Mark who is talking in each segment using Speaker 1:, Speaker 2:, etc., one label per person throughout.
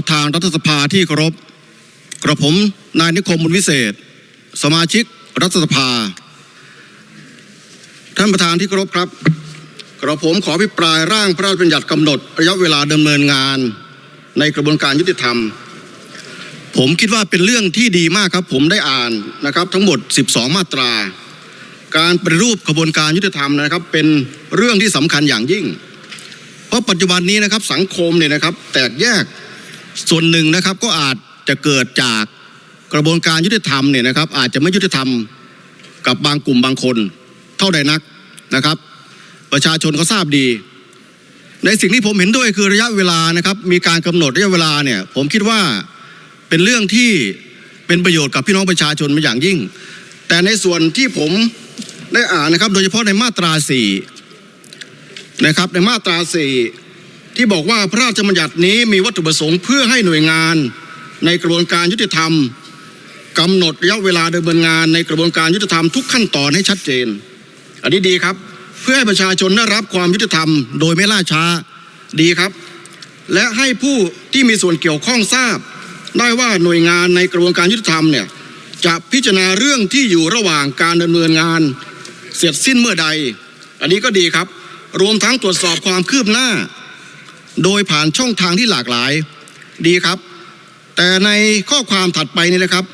Speaker 1: ประธานรัฐสภาที่เคารพกระผมนายนิคมบุญวิเศษ สมาชิกรัฐสภา ท่านประธานที่เคารพครับ กระผมขอพิปรายร่างพระราชบัญญัติกำหนดระยะเวลาดำเนินงาน ในกระบวนการยุติธรรม ผมคิดว่าเป็นเรื่องที่ดีมากครับ ผมได้อ่านนะครับ ทั้งหมด 12 มาตรา การปฏิรูปกระบวนการยุติธรรมนะครับ เป็นเรื่องที่สำคัญอย่างยิ่ง เพราะปัจจุบันนี้นะครับสังคมเนี่ยนะครับ แตกแยก ส่วนหนึ่งนะครับก็อาจจะเกิดจากกระบวนการยุติธรรมเนี่ยนะครับ อาจจะไม่ยุติธรรมกับบางกลุ่มบางคน เท่าใดนักนะครับ ประชาชนเขาทราบดี ในสิ่งที่ผมเห็นด้วยคือระยะเวลานะครับ มีการกำหนดระยะเวลาเนี่ยผมคิดว่าเป็นเรื่องที่เป็นประโยชน์กับพี่น้องประชาชนเป็นอย่างยิ่ง แต่ในส่วนที่ผมได้อ่านนะครับ โดยเฉพาะในมาตราสี่นะครับในมาตราสี่ ที่บอกว่าพระราชบัญญัตินี้มีวัตถุประสงค์เพื่อให้หน่วยงาน ในกระบวนการยุติธรรมกำหนดระยะเวลาดำเนินงานในกระบวนการยุติธรรมทุกขั้นตอนให้ชัดเจน อันนี้ดีครับ เพื่อให้ประชาชนได้รับความยุติธรรม โดยไม่ล่าช้าดีครับ และให้ผู้ที่มีส่วนเกี่ยวข้องทราบ ได้ว่าหน่วยงานในกระบวนการยุติธรรมเนี่ยจะพิจารณาเรื่องที่อยู่ระหว่างการดำเนินงาน เสร็จสิ้นเมื่อใด อันนี้ก็ดีครับ รวมทั้งตรวจสอบความคืบหน้า โดยผ่านช่องทางที่หลากหลายดีครับ แต่ในข้อความถัดไปนี่นะครับ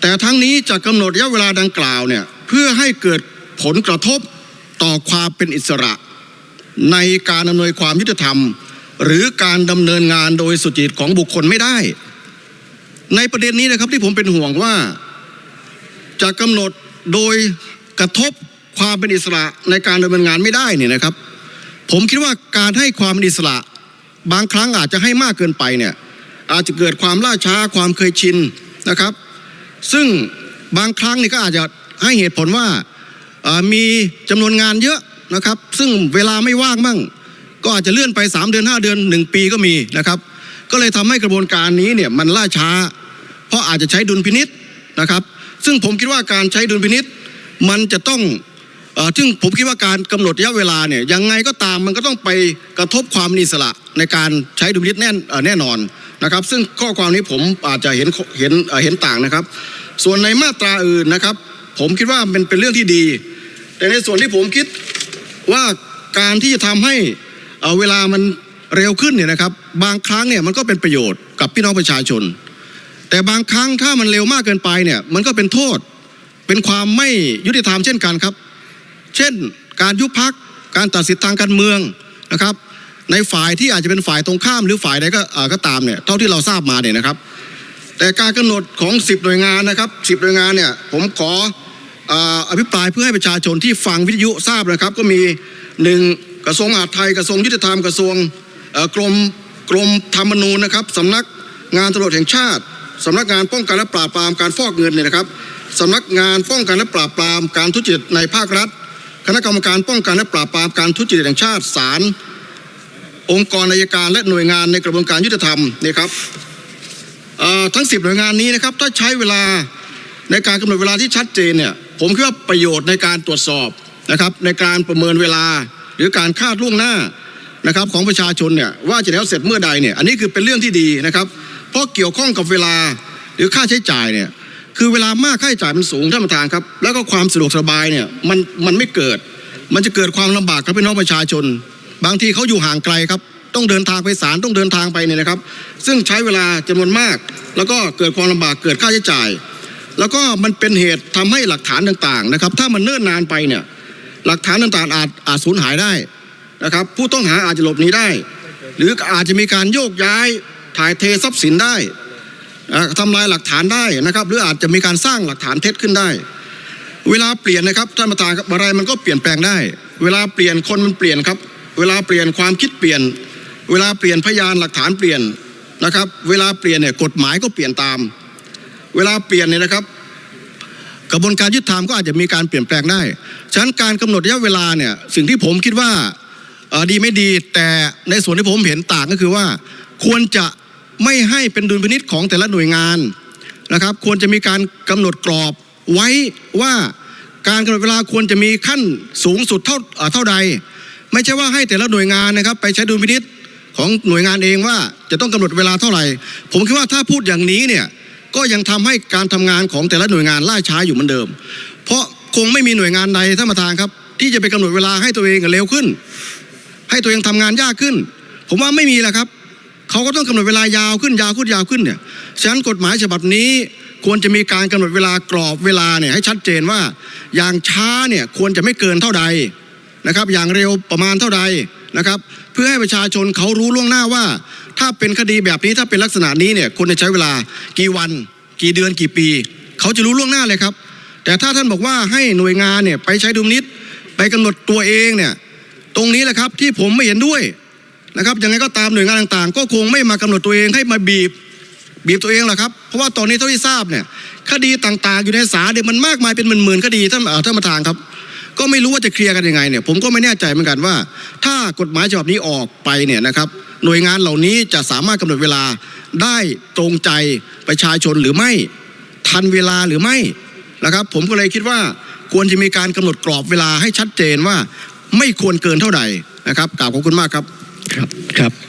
Speaker 1: แต่ทั้งนี้จะกำหนดระยะเวลาดังกล่าวเนี่ยเพื่อให้เกิดผลกระทบต่อความเป็นอิสระ ในการอำนวยความยุติธรรม หรือการดำเนินงานโดยสุจริตของบุคคลไม่ได้ ในประเด็นนี้นะครับที่ผมเป็นห่วงว่าจะกำหนดโดยกระทบความเป็นอิสระในการดำเนินงานไม่ได้เนี่ยนะครับ ผมคิดว่าการให้ความอิสระ บางครั้งอาจจะให้มากเกินไปเนี่ยอาจจะเกิดความล่าช้าความเคยชินนะครับ ซึ่งบางครั้งนี่ก็อาจจะให้เหตุผลว่ามีจำนวนงานเยอะนะครับ ซึ่งเวลาไม่ว่างบ้างก็อาจจะเลื่อนไป 3 เดือน 5 เดือน 1 ปีก็มีนะครับ ก็เลยทำให้กระบวนการนี้เนี่ยมันล่าช้า เพราะอาจจะใช้ดุลพินิษนะครับ ซึ่งผมคิดว่าการใช้ดุลพินิษมันจะต้อง ซึ่งผมคิดว่าการกำหนดระยะเวลาเนี่ยยังไงก็ตามมันก็ต้องไปกระทบความนิสระในการใช้ดุลพินิษแน่นแน่นอนนะครับ ซึ่งข้อความนี้ผมอาจจะเห็นเห็นเห็นต่างนะครับ ส่วนในมาตราอื่นนะครับ ผมคิดว่าเป็นเป็นเรื่องที่ดี แต่ในส่วนที่ผมคิดว่าการที่จะทำให้เวลามันเร็วขึ้นเนี่ยนะครับ บางครั้งเนี่ยมันก็เป็นประโยชน์กับพี่น้องประชาชน แต่บางครั้งถ้ามันเร็วมากเกินไปเนี่ยมันก็เป็นโทษ เป็นความไม่ยุติธรรมเช่นกันครับ เช่น การยุบพักการตัดสิทธิทางการเมืองนะครับ ในฝ่ายที่อาจจะเป็นฝ่ายตรงข้ามหรือฝ่ายใดก็ก็ตามเนี่ยเท่าที่เราทราบมาเนี่ยนะครับ แต่การกำหนดของ 10 หน่วยงานนะครับ10หน่วยงานเนี่ยผมขอออภิปรายเพื่อให้ประชาชนที่ฟังวิทยุทราบนะครับ ก็มีหนึ่งกระทรวงมหาดไทยกระทรวงยุติธรรมกระทรวงกรมกรมธรรมนูญนะครับสำนักงานตำรวจแห่งชาติสำนักงานป้องกันและปราบปรามการฟอกเงินเนี่ยนะครับสำนักงานป้องกันและปราบปรามการทุจริตในภาครัฐ คณะกรรมการป้องกันและปราบปรามการทุจริตแห่งชาติศาลองค์กรอัยการและหน่วยงานในกระบวนการยุติธรรมนี่ครับทั้ง 10 หน่วยงานนี้นะครับถ้าใช้เวลาในการกำหนดเวลาที่ชัดเจนเนี่ยผมคิดว่าประโยชน์ในการตรวจสอบนะครับในการประเมินเวลาหรือการคาดล่วงหน้านะครับของประชาชนเนี่ยว่าจะแล้วเสร็จเมื่อใดเนี่ยอันนี้คือเป็นเรื่องที่ดีนะครับ เพราะเกี่ยวข้องกับเวลาหรือค่าใช้จ่ายเนี่ย คือเวลามากค่าใช้จ่ายมันสูงท่านประธานครับ แล้วก็ความสะดวกสบายเนี่ยมันมันไม่เกิด มันจะเกิดความลำบากกับพี่น้องประชาชน บางทีเขาอยู่ห่างไกลครับ ต้องเดินทางไปศาลต้องเดินทางไปเนี่ยนะครับ ซึ่งใช้เวลาจำนวนมาก แล้วก็เกิดความลำบากเกิดค่าใช้จ่าย แล้วก็มันเป็นเหตุทำให้หลักฐานต่างๆนะครับ ถ้ามันเนิ่นนานไปเนี่ยหลักฐานต่างๆอาจอาจสูญหายได้นะครับ ผู้ต้องหาอาจจะหลบหนีได้ หรืออาจจะมีการโยกย้ายถ่ายเททรัพย์สินได้ อ่าทำลายหลักฐานได้นะครับ หรืออาจจะมีการสร้างหลักฐานเท็จขึ้นได้ เวลาเปลี่ยนนะครับท่านประธานครับอะไรมันก็เปลี่ยนแปลงได้ เวลาเปลี่ยนคนมันเปลี่ยนครับ เวลาเปลี่ยนความคิดเปลี่ยน เวลาเปลี่ยนพยานหลักฐานเปลี่ยนนะครับ เวลาเปลี่ยนเนี่ยกฎหมายก็เปลี่ยนตาม เวลาเปลี่ยนเนี่ยนะครับ กระบวนการยุติธรรมก็อาจจะมีการเปลี่ยนแปลงได้ฉะนั้นการกำหนดระยะเวลาเนี่ยสิ่งที่ผมคิดว่าดีไม่ดีแต่ในส่วนที่ผมเห็นต่างก็คือว่าควรจะ ไม่ให้เป็นดุลพินิษของแต่ละหน่วยงานนะครับ ควรจะมีการกำหนดกรอบไว้ว่าการกำหนดเวลาควรจะมีขั้นสูงสุดเท่าเอ่อเท่าใด ไม่ใช่ว่าให้แต่ละหน่วยงานนะครับ ไปใช้ดุลพินิษของหน่วยงานเองว่าจะต้องกำหนดเวลาเท่าไหร่ ผมคิดว่าถ้าพูดอย่างนี้เนี่ยก็ยังทำให้การทำงานของแต่ละหน่วยงานล่าช้าอยู่เหมือนเดิม เพราะคงไม่มีหน่วยงานใดท่านประธานครับ ที่จะไปกำหนดเวลาให้ตัวเองเร็วขึ้น ให้ตัวเองทำงานยากขึ้น ผมว่าไม่มีแล้วครับ เขาก็ต้องกำหนดเวลายาวขึ้นยาวขึ้นยาวขึ้นเนี่ยฉะนั้นกฎหมายฉบับนี้ควรจะมีการกำหนดเวลากรอบเวลาเนี่ยให้ชัดเจนว่าอย่างช้าเนี่ยควรจะไม่เกินเท่าใดนะครับ อย่างเร็วประมาณเท่าใดนะครับ เพื่อให้ประชาชนเขารู้ล่วงหน้าว่า ถ้าเป็นคดีแบบนี้ถ้าเป็นลักษณะนี้เนี่ยควรจะใช้เวลากี่วัน กี่เดือนกี่ปี เขาจะรู้ล่วงหน้าเลยครับ แต่ถ้าท่านบอกว่าให้หน่วยงานเนี่ยไปใช้ดุลนิษไปกำหนดตัวเองเนี่ยตรงนี้แหละครับที่ผมไม่เห็นด้วย นะครับยังไงก็ตามหน่วยงานต่างๆ ก็คงไม่มากำหนดตัวเองให้มาบีบบีบตัวเองแหละครับ เพราะว่าตอนนี้เท่าที่ทราบเนี่ยคดีต่างๆ อยู่ในศาลเนี่ยมันมากมายเป็นหมื่นๆคดีท่านอ่อท่านประธานครับ ก็ไม่รู้ว่าจะเคลียร์กันยังไงเนี่ยผมก็ไม่แน่ใจเหมือนกันว่า ถ้ากฎหมายฉบับนี้ออกไปเนี่ยนะครับหน่วยงานเหล่านี้จะสามารถกำหนดเวลาได้ตรงใจประชาชนหรือไม่ทันเวลาหรือไม่นะครับ ผมก็เลยคิดว่าควรจะมีการกำหนดกรอบเวลาให้ชัดเจนว่า ไม่ควรเกินเท่าใดนะครับกราบขอบคุณมากครับ
Speaker 2: ครับครับ